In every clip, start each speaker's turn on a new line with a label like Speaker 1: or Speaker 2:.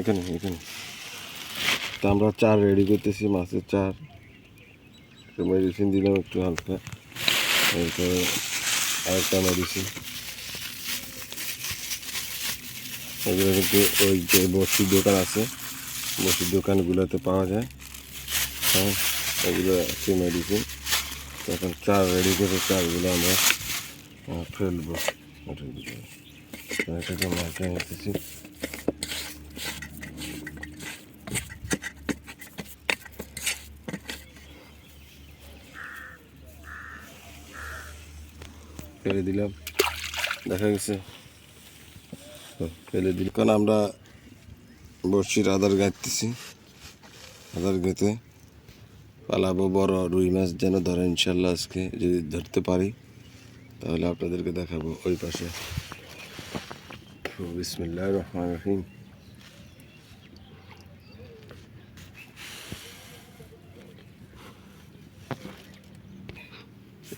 Speaker 1: এখানে এখানে। তো আমরা চার রেডি করতেছি, মাছের চার মেডিসিন দিলাম একটু হালকা। এরপরে আরেকটা মেডিসিন এগুলো কিন্তু ওই যে বস্তির দোকান আছে বস্তির দোকানগুলোতে পাওয়া যায়। হ্যাঁ এগুলো আছে মেডিসিন এখন চার রেডি করে চারগুলো আমরা ফেলব। এটাকে মাকে নিতেছি। ফেলে দিলাম। দেখা গেছে। তো ফেলে দিলাম। কারণ আমরা বড়শির আদার গাইতেছি আদার গেতে পালাবো বড় রুই মাছ যেন ধরে। ইনশাল্লাহ আজকে যদি ধরতে পারি, তাহলে আপনাদেরকে দেখাবো ওই পাশে। বিসমিল্লাহ রহমান রহিম।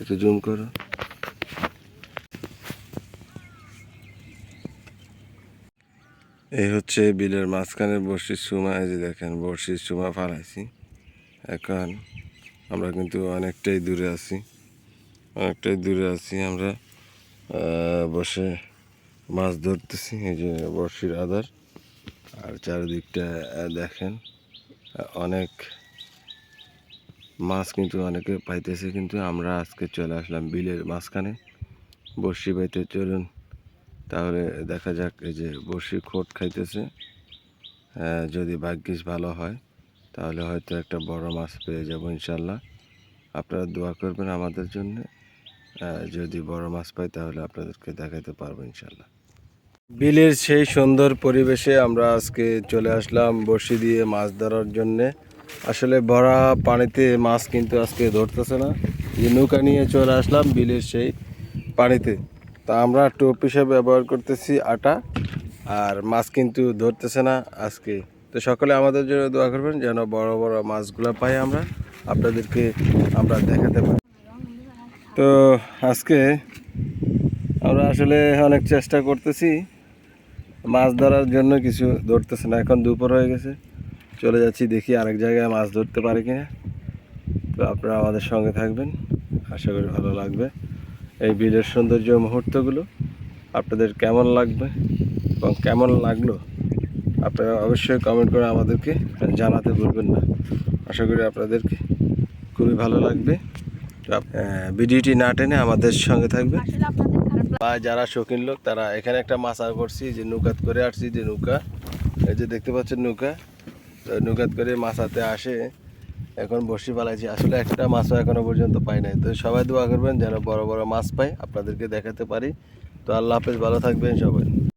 Speaker 1: একটু জুম করো। এই হচ্ছে বিলের মাঝখানে বড়শির সুমা, এই যে দেখেন বড়শির সুমা ফালাইছি। এখন আমরা কিন্তু অনেকটাই দূরে আছি। অনেকটাই দূরে আছি আমরা বসে মাছ ধরতেছি, এই যে বড়শির আদার আর চারিদিকটা দেখেন, অনেক মাছ কিন্তু অনেকে পাইতেছে, কিন্তু আমরা আজকে চলে আসলাম বিলের মাঝখানে। বড়শি পাইতে চলুন। তাহলে দেখা যাক এই যে বড়শি খোট খাইতেছে। যদি ভাগ্যিস ভালো হয়, তাহলে হয়তো একটা বড় মাছ পেয়ে যাব ইনশাল্লাহ। আপনারা দোয়া করবেন আমাদের জন্য। যদি বড় মাছ পাই, তাহলে আপনাদেরকে দেখাতে পারব ইনশাল্লাহ। বিলের সেই সুন্দর পরিবেশে আমরা আজকে চলে আসলাম বড়শি দিয়ে মাছ ধরার জন্যে। আসলে ভরা পানিতে মাছ কিন্তু আজকে ধরতেছে না। যে নৌকা নিয়ে চলে আসলাম বিলের সেই পানিতে। তা আমরা টোপ হিসেবে ব্যবহার করতেছি আটা, আর মাছ কিন্তু ধরতেছে না আজকে। তো সকলে আমাদের জন্য দোয়া করবেন যেন বড় বড় মাছগুলো পাই আমরা, আপনাদেরকে আমরা দেখাতে পারি। তো আজকে আমরা আসলে অনেক চেষ্টা করতেছি, মাছ ধরার জন্য কিছু ধরতেছে না, এখন দুপুর হয়ে গেছে। চলে যাচ্ছি, দেখি আরেক জায়গায় মাছ ধরতে পারি কিনা। তো আপনারা আমাদের সঙ্গে থাকবেন, আশা করি ভালো লাগবে। এই বিলের সৌন্দর্য মুহূর্তগুলো আপনাদের কেমন লাগবে এবং কেমন লাগল আপনারা অবশ্যই কমেন্ট করে আমাদেরকে জানাতে ভুলবেন না। আশা করি আপনাদেরকে খুবই ভালো লাগবে। ভিডিওটি না টেনে আমাদের সঙ্গে থাকবে। বা যারা শৌখিন লোক তারা এখানে একটা মাছ আর করছি যে নৌকাত করে আসছি যে নৌকা। এই যে দেখতে পাচ্ছেন নৌকা? তো নৌকাত করে মাছ হাতে আসে এখন বসি পালাইছি আসলে একটা মাছও এখনও পর্যন্ত পাই নাই। তো সবাই দোয়া করবেন যেন বড় বড় মাছ পাই। আপনাদেরকে দেখাতে পারি। তো আল্লাহ হাফেজ, ভালো থাকবেন সবাই।